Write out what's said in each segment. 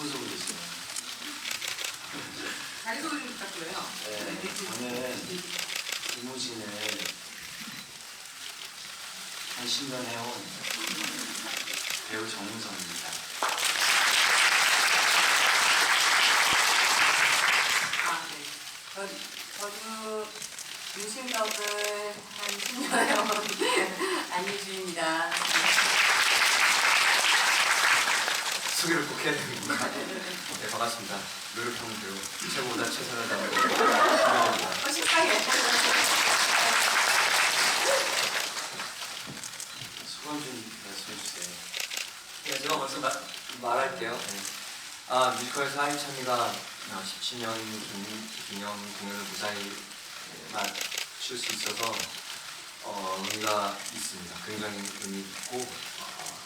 되게 수고스러우시네요. 자기소개 좀 부탁드려요. 네, 저는 이무진을 한 10년 해온 배우 정우성입니다. 아, 네. 저, 저도 유심덕을 한 10년 해온 안유주입니다. 소개를 꼭 해야 되는구나. 네, 반갑습니다. 노력형 배우 최고보다 최선을 다하고 김영입니다. 어, 식상해. 소감 좀 말씀해 주세요. 네, 제가 먼저 마- 말할게요. 네. 아, 뮤지컬 사인찬이가 10주년 기념 공연을 무사히 네, 맞출 수 있어서 어, 의미가 있습니다. 굉장히 의미 있고 어,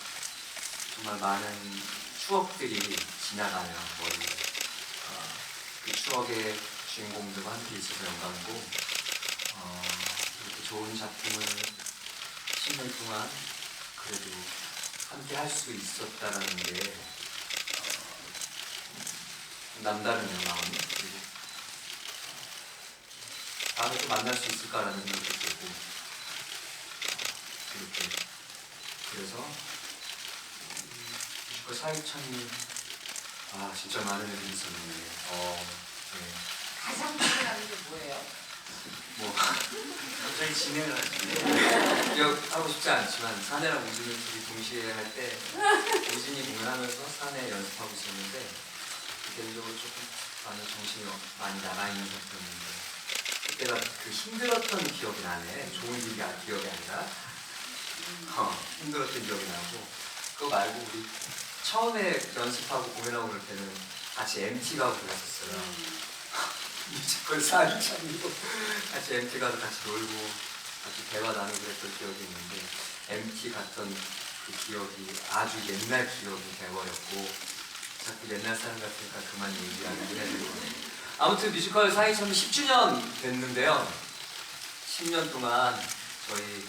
정말 많은 추억들이 지나가는 머리. 어, 그 추억의 주인공들과 함께 있어서 영광이고 어, 이렇게 좋은 작품을 10년 동안 그래도 함께 할 수 있었다라는 게 어, 남다르네요 마음이 그리고 어, 다음에 또 만날 수 있을까라는 생각도 들고 어, 이렇게 그래서 음, 뮤지컬 사회천이 아 진짜 많은 애들이 있었는데 어, 네. 가장 기억나는 게 뭐예요? 뭐 갑자기 진행을 하시네. 기억하고 싶지 않지만 사내랑 우진이 둘이 동시에 할 때 우진이 공연하면서 사내 연습하고 있었는데 개인적으로 조금 많이 정신이 많이 나가 있는 상태였는데 그때가 그 힘들었던 기억이 나네 좋은 일이 아- 기억이 아니라 어, 힘들었던 기억이 나고 그거 말고 우리 처음에 연습하고 공연하고 그럴 때는 같이 MT 가고 그랬었어요. 음, 뮤지컬 사인찬이고 같이 MT 가서 같이 놀고 같이 대화 나누고 그랬던 기억이 있는데 MT 갔던 그 기억이 아주 옛날 기억이 돼버렸고 자꾸 옛날 사람 같으니까 그만 얘기하긴 해야 되고. 아무튼 뮤지컬 사인찬이 10주년 됐는데요. 10년 동안 저희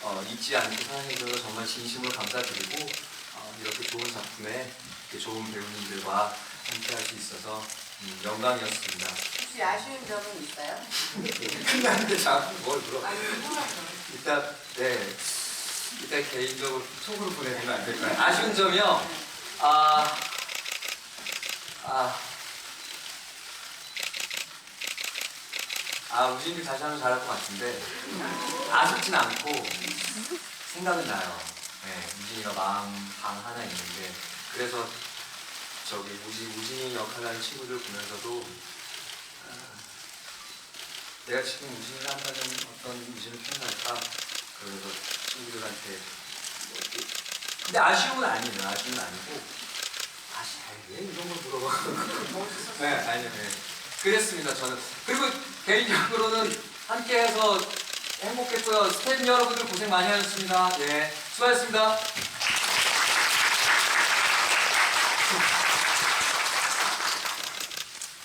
어, 잊지 않고 사랑해줘서 정말 진심으로 감사드리고 어, 이렇게 좋은 작품에 이렇게 좋은 배우님들과 함께 할 수 있어서 음, 영광이었습니다. 혹시 아쉬운 점은 있어요? 끝났는데 자꾸 뭘 물어. 아니, 궁금하죠. 이따, 네. 이따 개인적으로 톡으로 보내주면 안 될까요? 아쉬운 점이요? 아, 아, 아, 우진이 다시 하면 잘할 것 같은데, 아쉽진 않고, 생각은 나요. 네, 우진이가 마음 방 하나 있는데, 그래서 저기 우진, 우진이 역할을 하는 친구들 보면서도, 아, 내가 지금 우진이를 한다면 어떤 우진을 표현할까? 그래서 친구들한테 근데 아쉬움은 아니에요. 아쉬움은 아니고 아쉬 왜 이런 걸 물어봐? 네, 아니요. 네. 그랬습니다. 저는 그리고 개인적으로는 함께해서 행복했고요. 스태프 여러분들 고생 많이 하셨습니다. 예, 수고하셨습니다.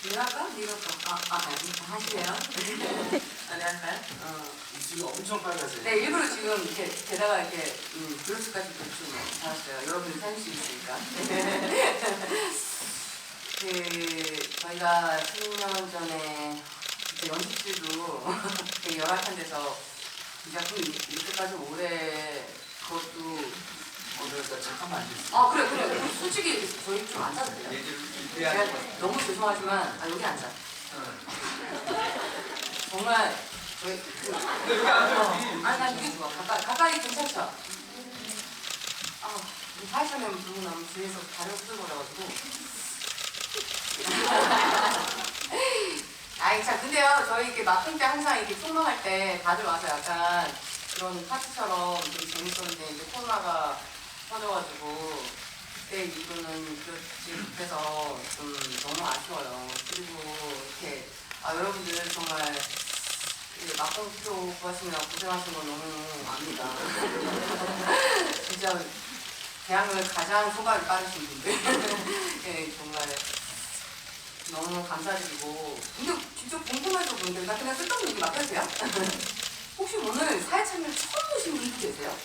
네가 할까? 네가 할까? 아, 아, 아니, 하시래요? 아, 네, 할까요? 어. 입술이 엄청 빨갛어요. 네, 일부러 지금 이렇게 게다가 이렇게 음, 블루스까지 좀 달았어요. 여러분들 사줄 수 있으니까. 그 저희가 10년 전에 연습실도 되게 열악한 데서 이 작품 이렇게까지 오래 그것도 오늘 나 잠깐만 앉으세요. 아 그래 그래 솔직히 저희 좀 앉아도 돼요? 얘기를 제가. 너무 죄송하지만 아 여기 앉아 정말 저희 그 근데 여기 앉아. 아니 난 이게 좋아 가까이 가까이 괜찮죠? 아 파이터면 부르고 나면 뒤에서 다른 뜯어버려가지고 아이 참 근데요 저희 이렇게 마킹 때 항상 이렇게 총망할 때 다들 와서 약간 그런 파티처럼 되게 재밌었는데 이제 코로나가 터져가지고 그때 이후로는 그렇지 못해서 좀 너무 아쉬워요. 그리고 이렇게 아 여러분들 정말 그 막공표 구하시느라 고생하신 거 너무 압니다. 진짜 대학을 가장 소갈이 빠르신 분들. 예, 정말 너무 감사드리고 근데 직접 궁금해서 그런데 나 그냥 쓸데없는 얘기 돼요? 혹시 오늘 사회참여 처음 보신 분도 계세요?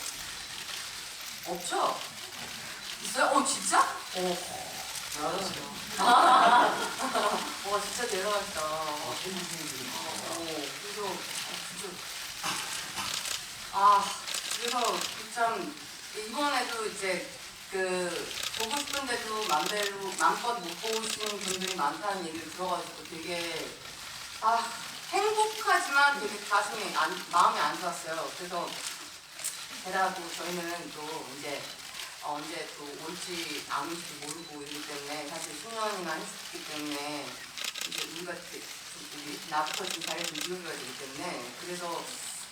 없죠? 있어요? 어 진짜? 어. 잘하세요. 아, 와 진짜 대단하시다. 아, 어, 그래서 아, 진짜 아 그래서 참 이번에도 이제 그 보고 싶은데도 맘대로 마음껏 못 보시는 분들이 많다는 얘기를 들어가지고 되게 아 행복하지만 되게 가슴이 안, 마음이 안 좋았어요. 그래서 게다가 또 저희는 또 이제 어, 언제 또 올지 안 올지 모르고 이러기 때문에 사실 10년이나 했었기 때문에 이제 우리가 우리 나부터 좀 잘해서 이어줘야 되기 때문에 그래서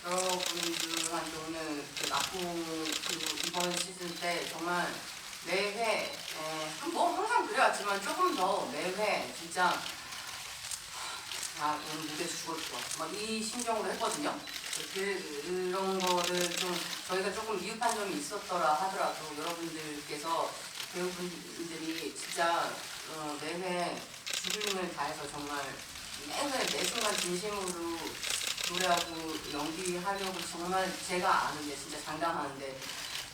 여러분들한테 오늘 그 시즌 때 정말 매회 에, 뭐 항상 그래왔지만 조금 더 매회 진짜 아 오늘 무대에서 같아. 막이 심정으로 했거든요. 그, 그런 거를 좀 저희가 조금 미흡한 점이 있었더라 하더라도 여러분들께서 배우분들이 진짜 어, 매회 힘을 다해서 정말 매회 매 순간 진심으로 노래하고 연기하려고 정말 제가 아는데 진짜 장담하는데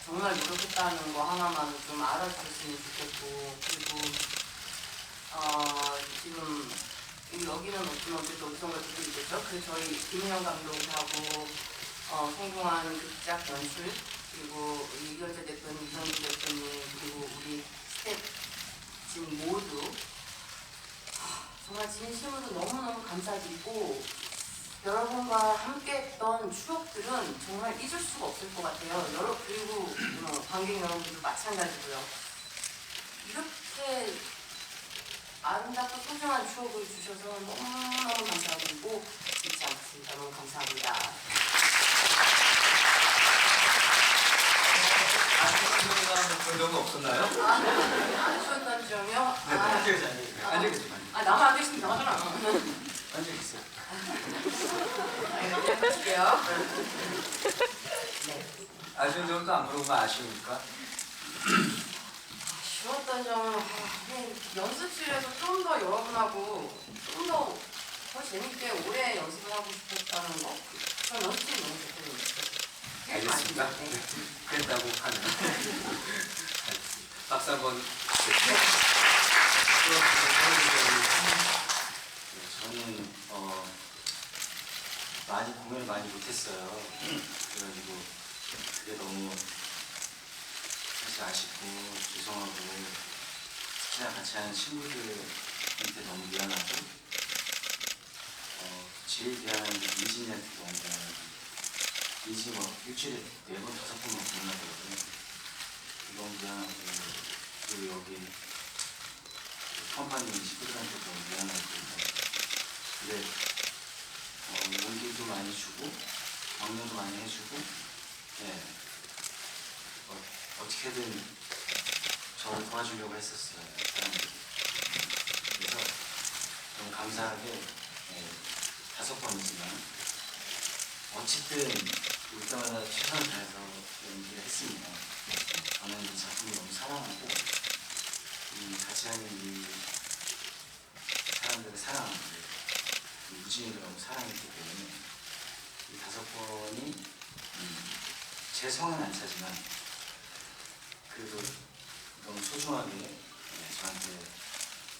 정말 노력했다는 거 하나만은 좀 알아주셨으면 좋겠고 그리고 어, 지금 여기는 없지만 어쨌든 음성과 듣고 그 저희 김인영 감독하고 어, 성공한 극작 연출 그리고 이결재 대표님, 이성주 대표님 그리고 우리 스태프진 모두. 하, 정말 진심으로 너무너무 감사드리고 여러분과 함께했던 추억들은 정말 잊을 수가 없을 것 같아요. 여러 그리고 어, 관객 여러분들도 마찬가지고요. 이렇게 아름답고 소중한 추억을 주셔서 너무너무 감사드리고 잊지 않겠습니다. 너무 감사합니다. 아쉽지만 그런 적은 없었나요? 아, 안 추웠던 점이요? 네, 아, 앉아 계세요, 앉아 계세요. 앉아 계세요. 아 나만 안 계시면 나가잖아. 앉아 계세요. 네. 네. 아쉬운 점도 안 물어보면 아쉬우니까. 쉬웠던 점은 아, 그냥 연습실에서 좀 더 여러분하고 좀 더 더 재밌게 오래 연습을 하고 싶었다는 거. 전 연습실이 너무 좋거든요. 알겠습니다. 네. 네, 그랬다고 하면. 알겠습니다. 박수 한번. 네, 저는 어, 많이 공연을 많이 못했어요. 그래가지고 그게 너무 사실 아쉽고 죄송하고 특히나 같이 하는 친구들한테 너무 미안하고 어, 제일 미안한 게 민진이한테 너무 미안하고 민진이 뭐 일주일에 네 번 다섯 번만 공연하거든요. 너무 미안하고 그리고 여기 컴퍼니 식구들한테 너무 미안하고 근데 어, 용기도 많이 주고 격려도 많이 해주고 예 어, 어떻게든 저를 도와주려고 했었어요 그래서 너무 감사하게 예, 다섯 번이지만 어쨌든 올 때마다 최선을 다해서 연기를 했습니다. 저는 이 작품을 너무 사랑하고 이 같이 하는 이 사람들을 사랑하고 이 유진이를 너무 사랑했기 때문에 이 다섯 번이 음, 제 성은 안 차지만 그래도 너무 소중하게 네, 저한테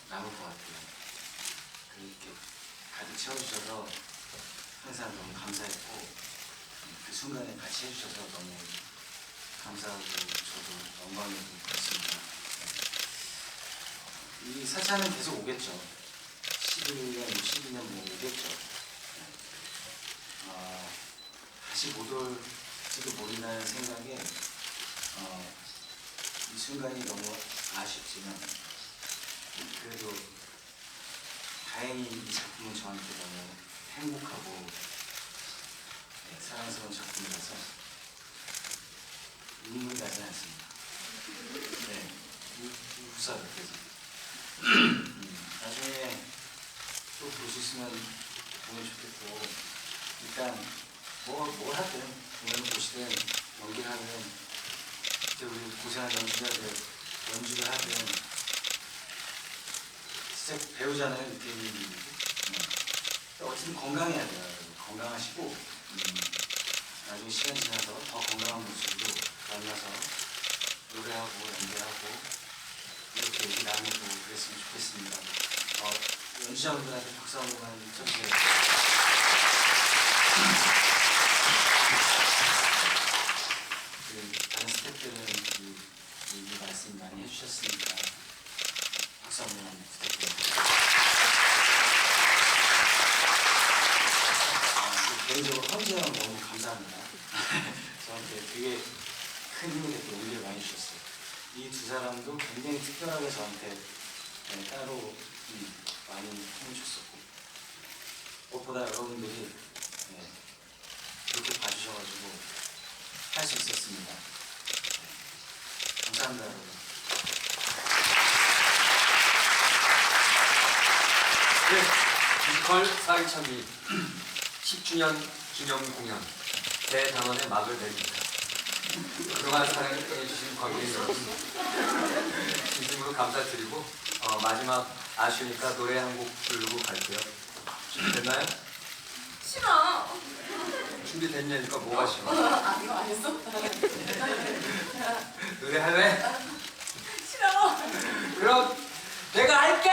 남을 것 같아요. 그렇게 가득 채워주셔서 항상 너무 감사했고 음, 그 순간에 같이 해주셔서 너무 감사하고 저도 영광이고 그렇습니다. 이 사차는 계속 오겠죠. 11년, 12년 뭐 오겠죠. 네. 어, 다시 못 올지도 모른다는 생각에 어, 이 순간이 너무 아쉽지만 그래도 다행히 이 작품은 저한테 너무 행복하고 네, 사랑스러운 작품이라서 눈물이 나지 않습니다. 네, 우- 웃어요 그래서. 음, 나중에 또 볼 수 있으면 보면 좋겠고 일단 뭐, 뭘 하든 공연 보시든 연기를 하든 그때 우리 고생한 연주자들 연주를 하든 진짜 배우잖아요 느낌이 네. 어쨌든 건강해야 돼요. 건강하시고 음, 나중에 시간 지나서 더 건강한 모습으로 만나서 노래하고 연기하고 이렇게 얘기 나누고 그랬으면 좋겠습니다. 어, 연주자분들한테 박수 한 번만 쳐주세요. 그 다른 스태프들은 그 얘기 말씀 많이 해주셨으니까 박수 한 번만 부탁드립니다. 아, 그 개인적으로 헌재 형 너무 감사합니다. 저한테 되게 큰 힘이 됐고 용기를 많이 주셨어요. 이 두 사람도 굉장히 특별하게 저한테 네, 따로 음, 많이 줬었고 무엇보다 여러분들이 네, 그렇게 봐주셔가지고 할 수 있었습니다. 네, 감사합니다 여러분. 네, 뮤지컬 사기참이 10주년 기념 공연 대단원의 막을 내립니다. 그동안 사랑해주신 관객 여러분 진심으로 감사드리고 어, 마지막 아쉬우니까 노래 한 곡 부르고 갈게요. 준비됐나요? 싫어. 준비됐냐니까 뭐가 싫어? 아 이거 안 했어? 노래 할래? 싫어. 그럼 내가 할게.